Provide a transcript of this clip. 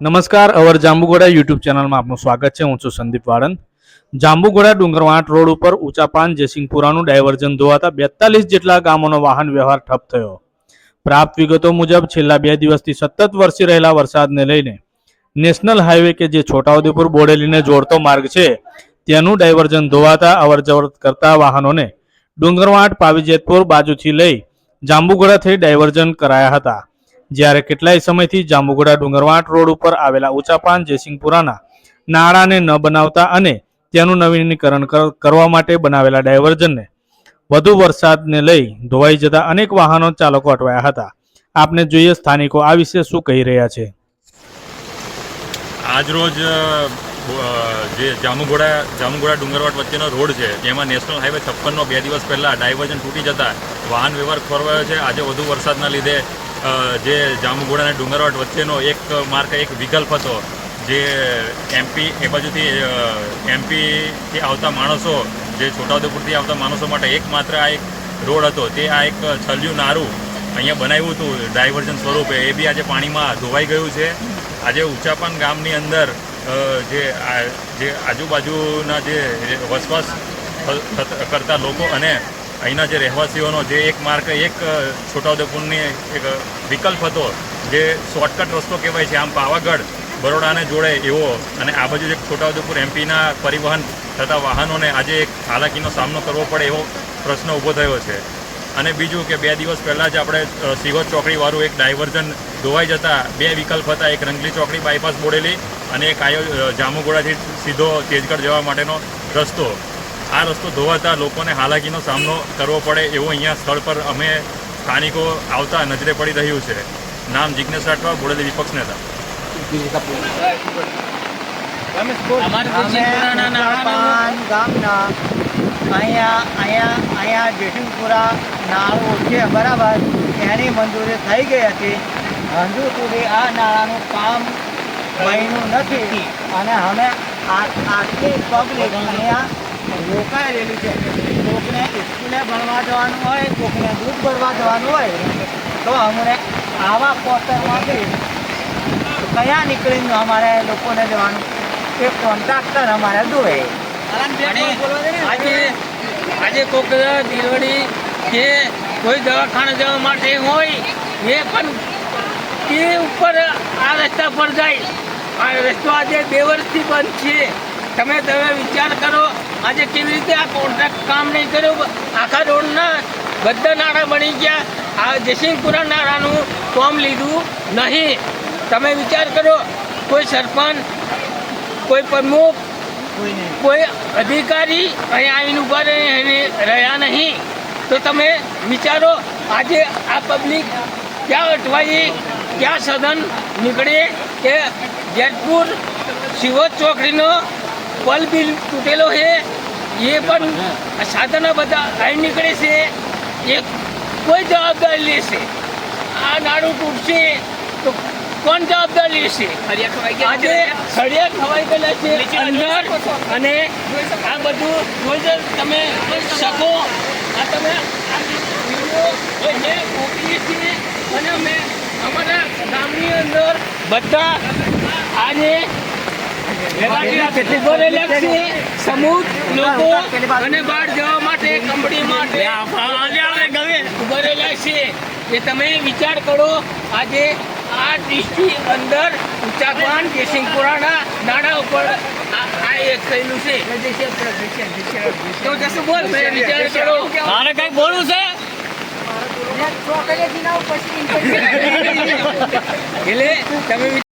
નમસ્કાર, અવર જાંબુગોડા યુટ્યુબ ચેનલમાં આપનું સ્વાગત છે. હું છું સંદીપ વાળંદ. જાંબુગોડા ડુંગરવાંટ રોડ ઉપર ઊંચાપાન જયસિંહપુરાનું ડાયવર્ઝન ધોવાતા બેતાલીસ જેટલા ગામોનો વાહન વ્યવહાર ઠપ થયો. પ્રાપ્ત વિગતો મુજબ, છેલ્લા બે દિવસથી સતત વરસી રહેલા વરસાદને લઈને નેશનલ હાઈવે કે જે છોટાઉદેપુર બોડેલીને જોડતો માર્ગ છે તેનું ડાયવર્ઝન ધોવાતા અવરજવર કરતા વાહનોને ડુંગરવાંટ, પાવીજેતપુર બાજુથી લઈ જાંબુગોડા થઈ ડાયવર્ઝન કરાયા હતા. જ્યારે કેટલાય સમયથી જાંબુગોડા ડુંગરવાટ રોડ ઉપર આવેલા ઊંચાપાન જયસિંહપુરાના નાળાને ન બનાવતા અને તેનું નવીનીકરણ કરવા માટે બનાવેલા ડાયવર્ઝનને વધુ વરસાદને લઈ ધોવાઈ જતા અનેક વાહનો ચાલકો અટવાયા હતા. આપને જોઈએ સ્થાનિકો આ વિશે શું કહી રહ્યા છે? આજરોજ જે જામુગોડા જામુગોડા ડુંગરવાટ વચ્ચેનો રોડ છે જેમાં નેશનલ હાઈવે છપ્પનનો બે દિવસ પહેલાં ડાયવર્ઝન તૂટી જતા વાહન વ્યવહાર ખોરવાયો છે. આજે વધુ વરસાદના લીધે જે જામુગોડા અને ડુંગરવાટ વચ્ચેનો એક માર્ગ, એક વિકલ્પ હતો, જે એમપી એ બાજુથી એમપીથી આવતા માણસો, જે છોટાઉદેપુરથી આવતા માણસો માટે એકમાત્ર આ એક રોડ હતો, તે આ એક છલ્યું નારું અહીંયા બનાવ્યું હતું ડાયવર્ઝન સ્વરૂપે. એ બી આજે પાણીમાં ધોવાઈ ગયું છે. આજે ઊંચાપાન ગામની અંદર જે જે આજુબાજુના જે વસવાસ કરતા લોકો અને અહીંના જે રહેવાસીઓનો જે એક માર્ગ, એક છોટાઉદેપુરની એક વિકલ્પ હતો, જે શોર્ટકટ રસ્તો કહેવાય છે, આમ પાવાગઢ, બરોડાને જોડે એવો, અને આ બાજુ એક છોટાઉદેપુર એમપીના પરિવહન થતા વાહનોને આજે એક હાલાકીનો સામનો કરવો પડે એવો પ્રશ્ન ઊભો થયો છે. અને બીજું કે બે દિવસ પહેલાં જ આપણે સિહોર ચોકડીવાળું એક ડાયવર્ઝન ધોવાઈ જતા બે વિકલ્પ હતા, એક રંગલી ચોકડી બાયપાસ બોડેલી અને એક આયો જામુગોડાથી સીધો તેજગઢ જવા માટેનો રસ્તો. આ રસ્તો ધોવાતા લોકોને હાલાકીનો સામનો કરવો પડે એવું અહીંયા સ્થળ પર અમે સ્થાનિકો આવતા નજરે પડી રહ્યું છે. નામ જિજ્ઞેશ રાઠવા બોડેલી વિપક્ષ નેતા. અહીંયા અહીંયા અહીંયા જેઠિંગપુરા નાળું છે બરાબર. એની મંજૂરી થઈ ગઈ હતી. હજુ સુધી આ નાળાનું કામ બન્યું નથી. અને અમે આ- આખી પબ્લિક અહીંયા રોકાયેલી છે. કોકને સ્કૂલે ભણવા જવાનું હોય કોકને દૂધ ભરવા જવાનું હોય તો અમને આવા પોસ્ટરમાંથી કયા નીકળીને અમારે લોકોને જવાનું? એ કોન્ટ્રાક્ટર અમારે દોરે આજે આજે કોક દિલવડી કે કોઈ દવાખાને જવા માટે હોય એ પણ એ ઉપર આ રસ્તા પર જાય. આ રસ્તો આજે બે વર્ષથી બંધ છે. તમે તમે વિચાર કરો આજે કેવી રીતે આ કોન્ટ્રાક્ટ કામ નહીં કર્યું? આખા રોડના બધા નાણાં બની ગયા. આ જયસિંહપુરા નાણાંનું ફોર્મ લીધું નહીં. તમે વિચાર કરો કોઈ સરપંચ કોઈ પ્રમુખ કોઈ અધિકારી અહીંયા આવીને ઊભા રહીને રહ્યા નહીં. તો તમે વિચારો આજે આ પબ્લિક ક્યાં અટવાઈ ક્યાં સદન નીકળે કે જેતપુર શિવોજ ચોકડીનો પલ બી તૂટેલો છે. એ પણ સાધનો બધા બહાર નીકળે છે. એ કોઈ જવાબદારી લેશે આ નાડું તૂટશે તો કોણ જવાબદારી લેશે આજે સળિયા ખવાઈ ગયેલા છે. અંદર અને આ બધું જોઈ તમે શકો. આ તમે આ વીડિયો મોકલીએ છીએ. અને અમે અમારા ગામની અંદર બધા આજે ઊભા રહેલા છે સમૂહ લોકો અને બહાર જવા માટે કંપની માટે ઊભા છે એ તમે વિચાર કરો આજે આ ડિસ્ટ્રી અંદર ઊંચાપાન જયસિંહપુરાના નાણા ઉપર આ આ એક થયેલું છે તો જશું બોલ વિચાર કરો મારે કઈ બોલવું છે એટલે તમે